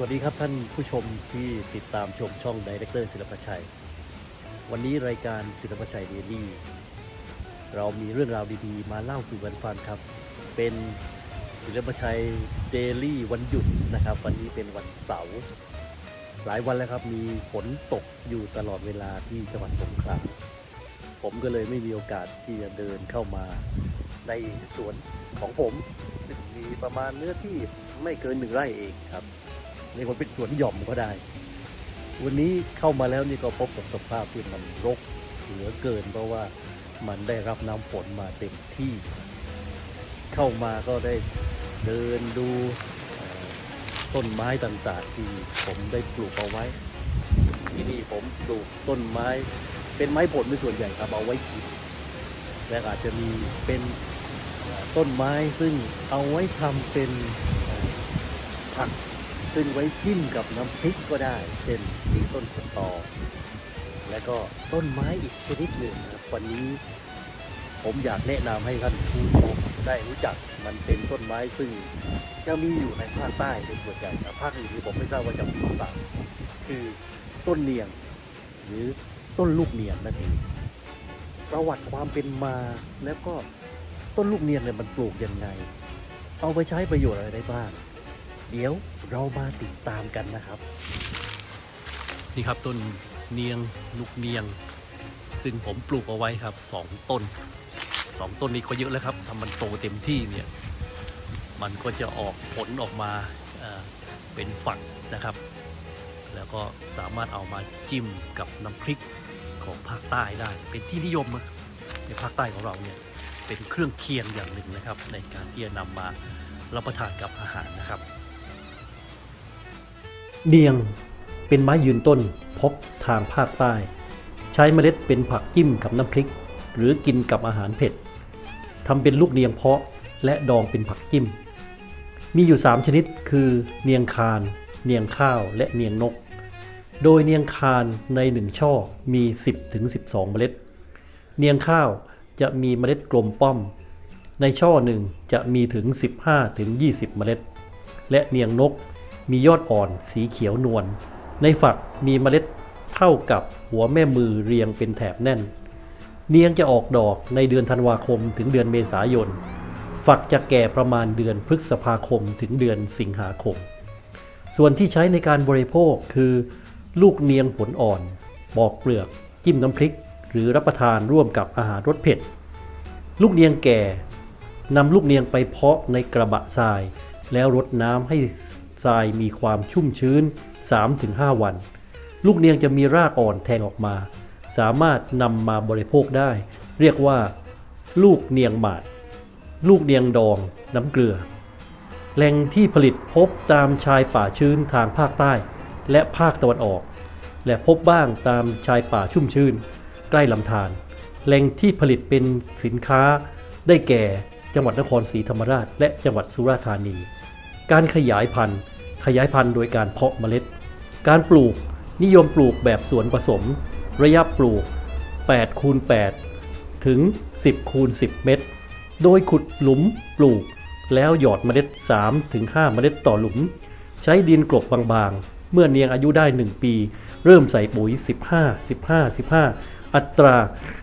สวัสดีครับท่านผู้ชมที่ติดตามชมช่องดีเรคเตอร์ศิลปชัย วันนี้รายการศิลปชัยเดลี่ เรามีเรื่องราวดีๆ มาเล่าสู่กันฟังครับ เป็นศิลปชัยเดลี่วันหยุดนะครับ วันนี้เป็นวันเสาร์หลายวันแล้วครับมีฝนตกอยู่ตลอดเวลาที่จังหวัดสงขลาผมก็เลยไม่มีโอกาสที่จะเดินเข้ามาในสวนของผมซึ่งมีประมาณเนื้อที่ไม่เกินหนึ่งไร่เองครับ เรียกว่าเป็นสวนหย่อมก็ได้ วันนี้เข้ามาแล้วนี่ก็พบกับสภาพที่มันรกเหลือเกิน เพราะว่ามันได้รับน้ำฝนมาเต็มที่ เข้ามาก็ได้เดินดูต้นไม้ต่างๆที่ผมได้ปลูกเอาไว้ ที่นี่ผมปลูกต้นไม้ เป็นไม้ผลเป็นส่วนใหญ่ครับเอาไว้กินและอาจจะมีเป็นต้นไม้ซึ่งเอาไว้ทำเป็นผัก ซึ่งไว้จิ้มกับน้ำพริกก็ได้ เช่นที่ต้นสตอ และก็ต้นไม้อีกชนิดหนึ่งนะครับวันนี้ผมอยากแนะนำให้ท่านผู้ชมได้รู้จักมันเป็นต้นไม้ซึ่งจะมีอยู่ในภาคใต้เป็นส่วนใหญ่แต่ภาคอื่นที่ผมไม่ทราบว่าจะมีหรือเปล่าคือต้นเนียง หรือต้นลูกเนียงนั่นเองประวัติความเป็นมาแล้วก็ต้นลูกเนียงเนี่ยมันปลูกยังไง เอาไปใช้ประโยชน์อะไรได้บ้าง เดี๋ยวเรามาติดตามกันนะครับ นี่ครับต้นเนียงลูกเนียง ซึ่งผมปลูกเอาไว้ครับสองต้นสองต้นนี้ก็เยอะแล้วครับถ้ามันโตเต็มที่เนี่ยมันก็จะออกผลออกมาเป็นฝักนะครับ แล้วก็สามารถเอามาจิ้มกับน้ำพริกของภาคใต้ได้ เป็นที่นิยมนะในภาคใต้ของเราเนี่ยเป็นเครื่องเคียงอย่างหนึ่งนะครับ ในการที่จะนำมารับประทานกับอาหารนะครับ เนียงเป็นไม้ยืนต้นพบทางภาคใต้ ใช้เมล็ดเป็นผักจิ้มกับน้ำพริก หรือกินกับอาหารเผ็ดทำเป็นลูกเนียงเพาะและดองเป็นผักจิ้ม มีอยู่ 3 ชนิดคือเนียงคาน เนียงข้าวและเนียงนก โดยเนียงคานใน1ช่อมี 10ถึง12เมล็ด เนียงข้าวจะมีเมล็ดกลมป้อม ในช่อหนึ่งจะมีถึง 15ถึง20เมล็ด และเนียงนก มียอดอ่อนสีเขียวนวล ในฝักมีเมล็ดเท่ากับหัวแม่มือเรียงเป็นแถบแน่น เนียงจะออกดอกในเดือนธันวาคมถึงเดือนเมษายน ฝักจะแก่ประมาณเดือนพฤษภาคมถึงเดือนสิงหาคม ส่วนที่ใช้ในการบริโภคคือ ลูกเนียงผลอ่อนปอกเปลือก จิ้มน้ำพริก หรือรับประทานร่วมกับอาหารรสเผ็ด ลูกเนียงแก่นำลูกเนียงไปเพาะในกระบะทราย แล้วรดน้ำให้ ทรายมีความชุ่มชื้น 3-5 วัน ลูกเนียงจะมีรากอ่อนแทงออกมา สามารถนำมาบริโภคได้ เรียกว่า ลูกเนียงหมาด ลูกเนียงดองน้ำเกลือ แหล่งที่ผลิตพบตามชายป่าชื้นทางภาคใต้ และภาคตะวันออก และพบบ้างตามชายป่าชุ่มชื้น ใกล้ลำธารแหล่งที่ผลิตเป็นสินค้าได้แก่จังหวัดนครศรีธรรมราช และจังหวัดสุราษฎร์ธานี การขยายพันธุ์ ขยายพันธุ์โดยการเพาะเมล็ด การปลูกนิยมปลูกแบบสวนผสม ระยะปลูก8คูณ8ถึง 10คูณ10 เมตร โดยขุดหลุมปลูก แล้วหยอดเมล็ด3ถึง5เมล็ดต่อหลุม ใช้ดินกลบบางๆ เมื่อเนียงอายุได้ 1 ปี เริ่มใส่ปุ๋ย 15 15 15 อัตรา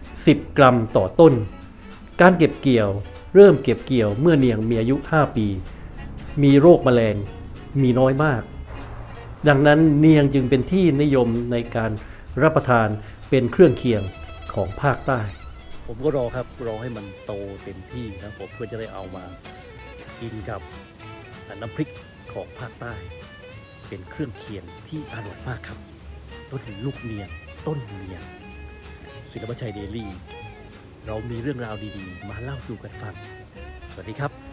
10 กรัมต่อต้น การเก็บเกี่ยว เริ่มเก็บเกี่ยวเมื่อเนียงมีอายุ 5 ปี มีโรคแมลงมีน้อยมาก ดังนั้นเนียงจึงเป็นที่นิยมในการรับประทานเป็นเครื่องเคียงของภาคใต้ ผมก็รอครับรอให้มันโตเต็มที่นะผมเพื่อจะได้เอามากินกับน้ำพริกของภาคใต้ เป็นเครื่องเคียงที่อร่อยมากครับ ต้นลูกเนียงต้นเนียงศิลปชัยเดลี่ เรามีเรื่องราวดีๆ มาเล่าสู่กันฟัง สวัสดีครับ